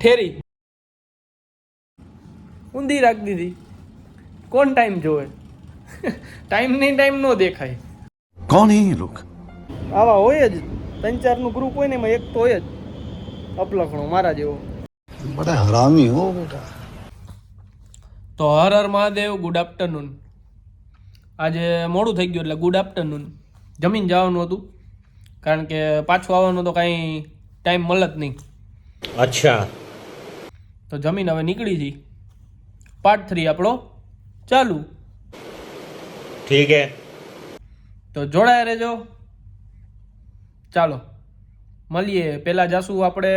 ઠેરી. ઊંધી રાખી દીધી. કોણ ટાઈમ જોવે? ટાઈમ નહીં ટાઈમ નો દેખાય. કોણ હે લોક? આવા હોય જ. ત્રણ ચારનું ગ્રુપ હોય ને એમાં એક તો હોય જ. અપલખણો મારા જેવો. બધા હરામી હો બેટા. તો હર હર મહાદેવ ગુડ આફ્ટરનૂન આજે મોડું થઈ ગયું એટલે ગુડ આફ્ટરનૂન જમીન જવાનું હતું. કારણ કે પાછું આવવાનું તો કાંઈ ટાઈમ મળત નહીં. અચ્છા. તો જમીન હવે નીકળી જઈ પાર્ટ થ્રી આપણો ચાલુ. ઠીક તો જોડાયા રહેજો. ચાલો મળીએ. પહેલાં જાશું આપણે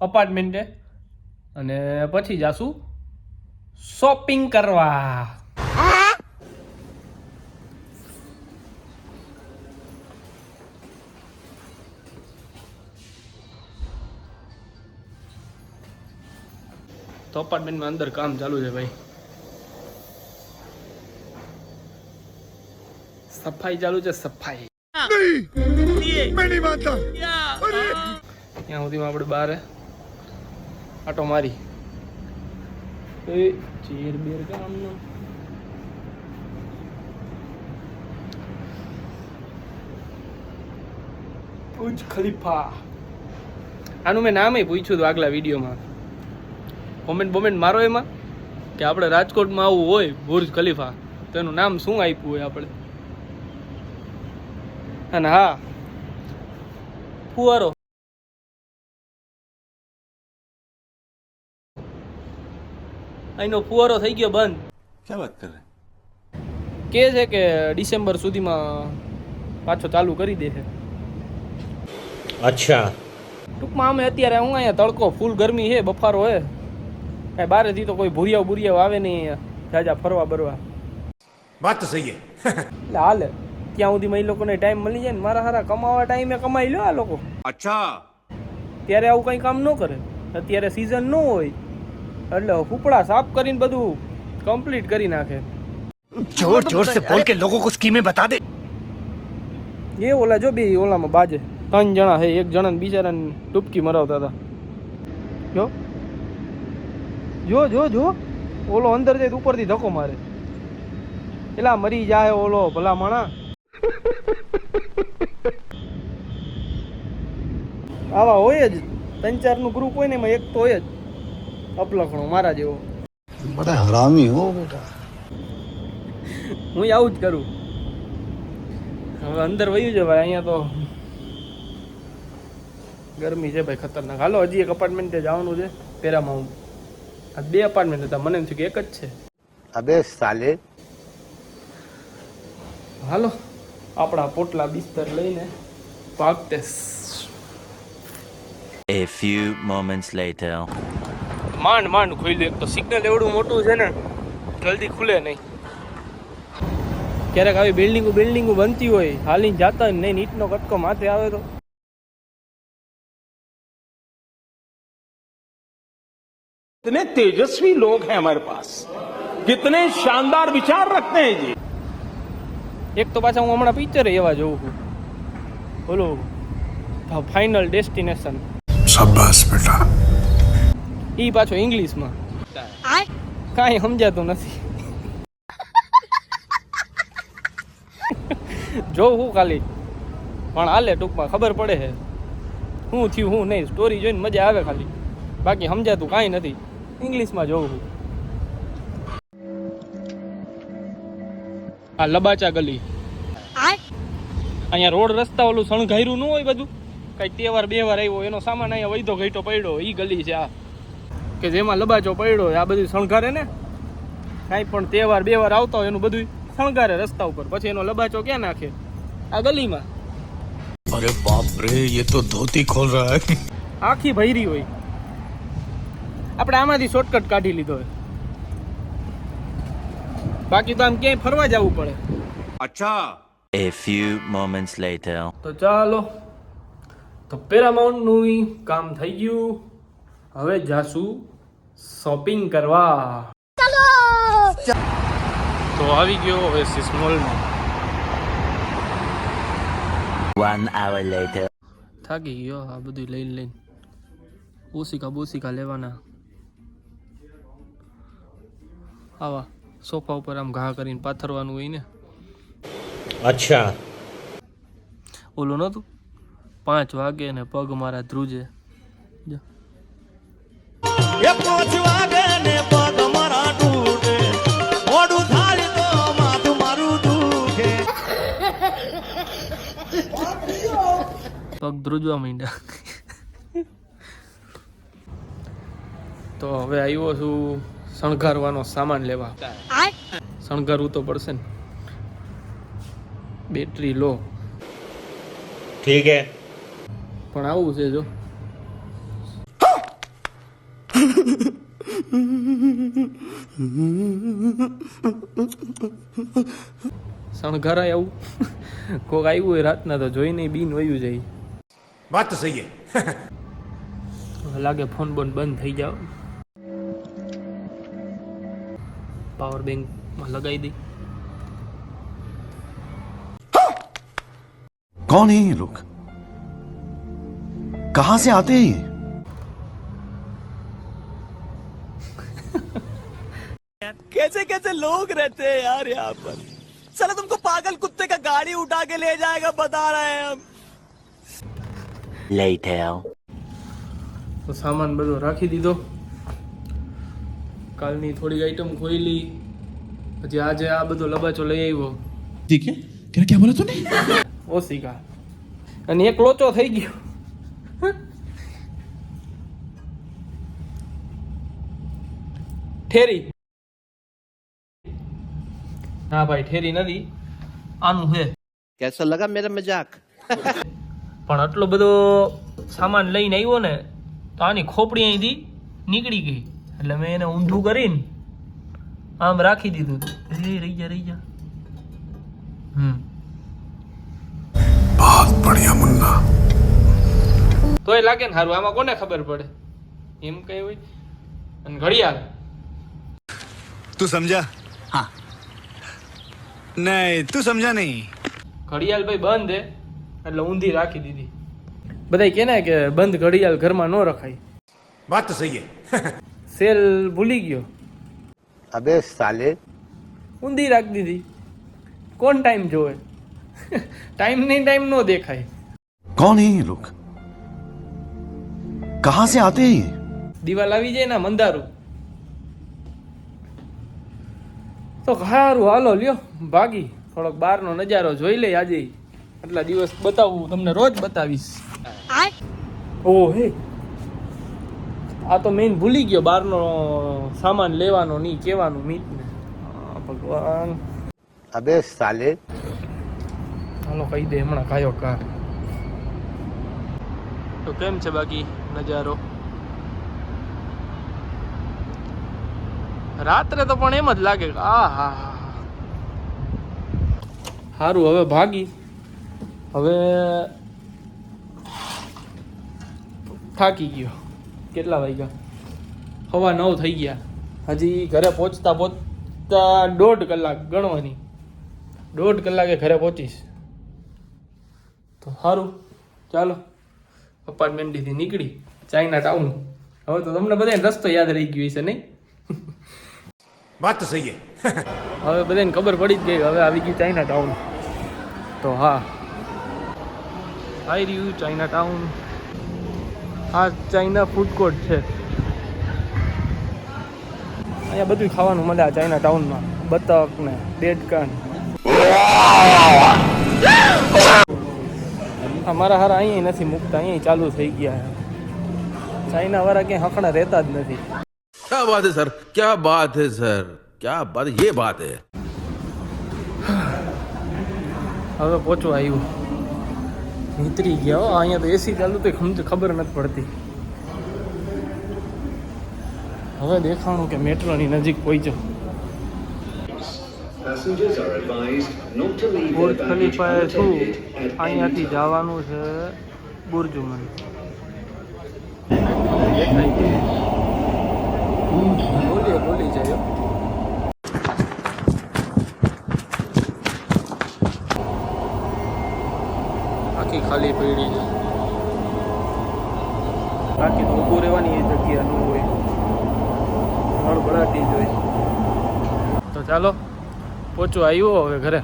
અપાર્ટમેન્ટે અને પછી જાશું શોપિંગ કરવા. તો અપાર્ટમેન્ટમાં અંદર કામ ચાલુ છે ભાઈ. સફાઈ ચાલુ છે, સફાઈ. ત્યાં સુધીમાં આપણે બહાર આટો મારી. એ ચેર બેર કામ નો. બુજ ખલીફા. આનું મેં નામે પૂછ્યું હતું આગલા વિડીયોમાં. કોમેન્ટ બોમેન્ટ મારો એમાં? કે આપણે રાજકોટમાં આવવું હોય બુર્જ ખલીફા તો એનું નામ શું આપ્યું હોય આપણે? અને હા ફુવારો. અહીંનો ફુવારો થઈ ગયો બંધ. ક્યાં વાત કરે? કે છે કે ડિસેમ્બર સુધીમાં પાછો ચાલુ કરી દે છે. અચ્છા. ટૂંકમાં અમે અત્યારે હું અહીંયા તડકો ફૂલ ગરમી છે બફારો હે કાંઈ બારેથી તો કોઈ ભૂરિયાઓ ભૂરિયાઓ આવે નહીં જાજા ફરવા બરવા. વાત તો સહી એટલે હાલે ત્યાં સુધી એ લોકોને ટાઈમ મળી જાય ને મારા હારા કમાવા ટાઈમે કમાઈ લો આ લોકો. અચ્છા. ત્યારે આવું કંઈ કામ ન કરે. અત્યારે સિઝન ન હોય એટલે હુપડા સાફ કરીને બધું કમ્પ્લીટ કરી નાખે. જોર જોર સે બોલ કે લોકો કો સ્કીમે બતા દે. એ ઓલા જો બે ઓલામાં બાજે ત્રણ જણા હે એક જણા બિચારાને ડૂબકી મરાવતા હતા. જો. જો જો જો. ઓલો અંદર જાય ઉપરથી ધક્કો મારે. એલા મરી જાય ઓલો ભલા માણા. આવા હોય જ. ત્રણ ચારનું ગ્રુપ હોય ને એમાં એક તો હોય જ. અપલખણો મારા જેવો. બધા હરામી હો બેટા. હું આવું જ કરું. હવે અંદર વયું છે ભાઈ અહીંયા તો ગરમી છે ભાઈ ખતરનાક. હાલો હજી એક અપાર્ટમેન્ટે જવાનું છે. પેરામાઉન્ટ આ બે અપાર્ટમેન્ટ હતા. મને એમ થયું કે એક જ છે. અબે સાલે હાલો આપણા પોટલા બિસ્તર લઈને ભાગતે. A few moments later. માંડ માંડ ખુલ્યું. એક તો સિગ્નલ એવડું મોટું છે ને જલ્દી ખુલે નહીં. ક્યારેક આવી બિલ્ડિંગો બિલ્ડિંગો બનતી હોય હાલીને જાતા નહીં નીટનો કટકો માથે આવે તો. कितने तेजस्वी लोग हैं हमारे पास कितने शानदार विचार रखते हैं जी એક તો પાછા હું હમણાં પિક્ચર એવા જોઉં છું બોલો ધ ફાઇનલ ડેસ્ટિનેશન शाबाश बेटा એ પાછો ઇંગ્લિશમાં કાંઈ સમજાતું નથી જોઉં હું ખાલી પણ હાલે ટૂંકમાં ખબર પડે છે શું થયું શું નહીં સ્ટોરી જોઈને મજા આવે ખાલી બાકી સમજાતું કાંઈ નથી ઇંગ્લિશમાં જોઉં છું. આ લબાચા ગલી. અહીંયા રોડ રસ્તા ઓલું શણઘાયરું ન હોય બધું. કઈ તહેવાર બેવાર આવ્યો એનો સામાન અહીંયા વૈધો ઘટો પડ્યો એ ગલી છે આ. કે જેમાં લબાચો પડ્યો આ બધું શણઘારે ને? કાંઈ પણ તહેવાર બેવાર આવતા હોય એનું બધું સણગારે રસ્તા ઉપર. પછી એનો લબાચો ક્યાં નાખે? આ ગલીમાં. અરે બાપ રે ये તો ધોતી ખોલ રહા આખી ભૈરી હોય. આપણે આમાંથી શોર્ટકટ કાઢી લીધો હોય. બાકી તો આમ ક્યાંય ફરવા જવું પડે. અચ્છા. A few moments later. તો ચાલો. તો પેરામાઉન્ટનું કામ થઈ ગયું. હવે જાશું શોપિંગ કરવા. ચાલો! તો આવી ગયો ઓએસિસ મોલમાં One hour later. થાકી ગયો આ બધું લઈને લઈને. ઓસિકા બોસિકા લેવાના. આવા સોફા ઉપર આમ ઘા કરીને પાથરવાનું હોય ને. અચ્છા. ઓલું નહોતું પાંચ વાગે ને પગ મારા ધ્રુજે. પગ ધ્રુજવા માંડ્યા. તો હવે આવ્યો છું શણગારવાનો સામાન લેવા. શણગારવું તો પડશે ને. બેટરી લો. ઠીક હે. પણ આવું છે જો. શણગારાય આવું. કોક આવ્યું હોય રાતના તો જોઈ જોઈને બીન વયું જાય. વાત તો સહી લાગે ફોન બોન બંધ થઈ જાવ. પાવર બેંકમાં લગાવી દઈ कौन है ये लोग कहां से आते हैं ये कैसे कैसे लोग रहते हैं यार यहाँ पर साला तुमको पागल कुत्ते का गाड़ी उठा के ले जाएगा बता रहे हैं हम Later. તો સામાન બધો રાખી દીધો કાલની થોડી આઈટમ ખોઈલી પછી આજે આ બધો લબાચો લઈ આવ્યો. ઠીક હે તેને ક્યાં બોલો તો ને? ઓસિકા અને એક લોચો થઈ ગયો. ઠેરી. ના ભાઈ ઠેરી નથી. આનું હે કેસા લગા મેરા મજાક? પણ આટલો બધો સામાન લઈને આવ્યો ને તો આની ખોપડી અહીંથી નીકળી ગઈ. એટલે મેં એને ઊંધું કરીને આમ રાખી દીધું હતું. એ રહી જા રહી જા હમ. બહુત બઢિયા તોય લાગે ને સારું આમાં કોને ખબર પડે? એમ કઈ હોય? અને ઘડિયાળ તું સમજા? હા. નહીં તું સમજા નહીં. ઘડિયાળ ભાઈ બંધ હે એટલે ઊંધી રાખી દીધી. બધાય કે ને કે બંધ ઘડિયાળ ઘરમાં ન રખાય. વાત તો સહી સેલ ભૂલી ગયો. અબે સાલે. ઊંધી રાખ દીધી. કોણ ટાઈમ જોવે? ટાઈમ નહીં ટાઈમ નો દેખાય. કોણ હે લોક કહા સે આતે હે દિવાલ આવી જાય ના મંદારું. તો સારું હાલો લ્યો ભાગી. થોડોક બહારનો નજારો જોઈ લે આજે. આટલા દિવસ બતાવું તમને રોજ બતાવીશ. ઓ હે આ તો મેઇન ભૂલી ગયો બહારનો સામાન લેવાનો નહીં કહેવાનું મીતને. ભગવાન. અબે સાલે. હાલો કહી દે હમણાં કાયો કા તો કેમ છે બાકી નજારો? રાત્રે તો પણ એમ જ લાગે આ હા હા સારું હવે ભાગી. હવે થાકી ગયો. કેટલા વાગ્યા? હવા નવ થઈ ગયા. હજી ઘરે પહોંચતા પહોંચતા દોઢ કલાક ગણવાની. દોઢ કલાકે ઘરે પહોંચીશ. તો સારું. ચાલો. અપાર્ટમેન્ટથી નીકળી. ચાઇના ટાઉન હવે તો તમને બધાને રસ્તો યાદ રહી ગયો છે નહીં? વાત તો સહી હવે બધાને ખબર પડી જ ગઈ હવે આવી ગયું ચાઇના ટાઉન તો હા. આવી રહ્યું ચાઇના ટાઉન આ ચાઇના ફૂડ કોર્ટ છે. અહીંયા બધું ખાવાનું મળે આ ચાઇના ટાઉનમાં બતક ને દેડકાન અમારા હારા અહીંયા નથી મૂકતા અહીંયા ચાલુ થઈ ગયા ચાઇના વાળા ક્યાંય હકડા રહેતા જ નથી. ક્યા બાત હે સર? ક્યા બાત હે સર? ક્યા બાત યે બાત હે. હવે પહોંચવા આવ્યું. નીતરી ગયા હો. અહીંયા તો એસી ચાલુ તો ખમ- ખબર નથી પડતી. હવે દેખાણું કે મેટ્રોની નજીક પહોંચ્યો. બુર્જ ખલીફાએ શું? અહીંયાથી જવાનું છે બુર્જુમન. બોલીએ બોલી જાય ખાલી પડી છે. બાકી તો ઊભું રહેવાની એ જગ્યા ન હોય. હળબળાટી જ હોય. તો ચાલો પોચો આવ્યો હવે ઘરે.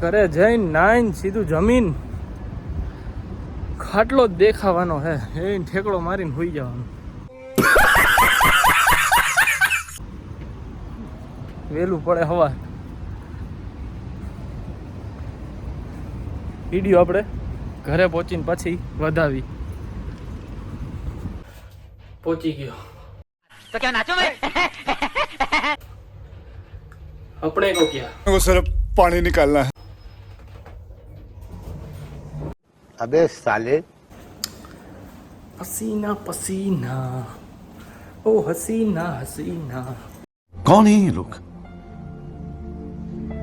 ઘરે જઈને નાઈન સીધું જમીન ખાટલો જ દેખાવાનો હે. એ ઠેકડો મારીને હોઈ જવાનો. વહેલું પડે હવા. વિડીયો આપણે ઘરે પહોંચીને પછી વધાવી પહોંચી ગયો તો ક્યાં નાચો આપણે કો ક્યાં वो सर पानी निकालना है अबे साले पसीना पसीना ओ हसीना हसीना कौन है ये लोग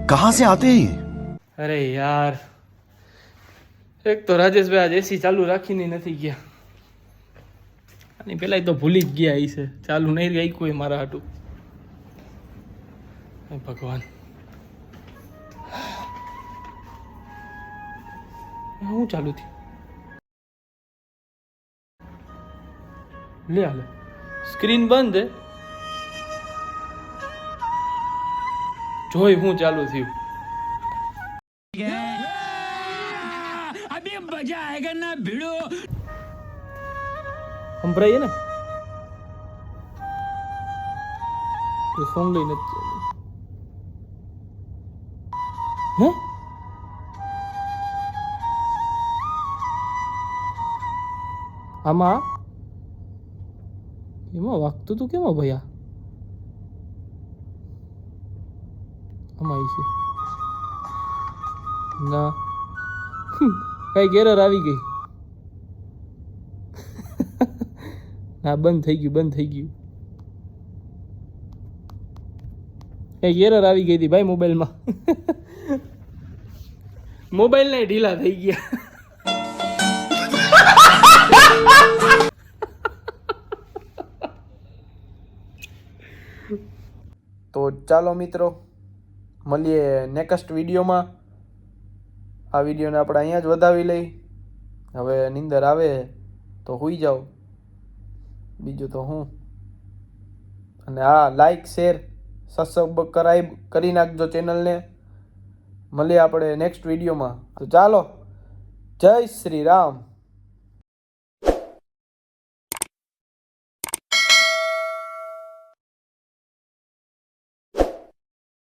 कहां से आते हैं ये અરે યાર એક તો રાજેશભાઈ આજે એસી ચાલુ રાખીને નથી ગયા. અને પેલા તો ભૂલી જ ગયા એ છે. ચાલુ નહીં રહી કોઈ મારા હાટું. ભગવાન. હું ચાલુ થયું? લે હાલે. સ્ક્રીન બંધ જોઈ હું ચાલુ થયું. સંભળાઈએ ને તો સોંગ લઈને જ ચાલે. હે? આમાં? એમાં વાગતું તું કેમ ભૈયા આમાં આવી છે. ના. કઈ ગેરર આવી ગઈ? ના બંધ થઈ ગયું, બંધ થઈ ગયું. કઈ એરર આવી ગઈ હતી ભાઈ મોબાઈલમાં? મોબાઈલ ને ઢીલા થઈ ગયા. તો ચાલો મિત્રો, મળીએ નેક્સ્ટ વિડીયોમાં આ વિડીયોને આપણે અહીંયા જ વધાવી લઈ. હવે નિંદર આવે તો હુઈ જાઓ. બીજું તો હું. અને હા લાઈક શેર સબસ્ક્રાઈબ કરી નાખજો ચેનલને. મળીએ આપણે નેક્સ્ટ વિડીયોમાં. તો ચાલો, જય શ્રી રામ.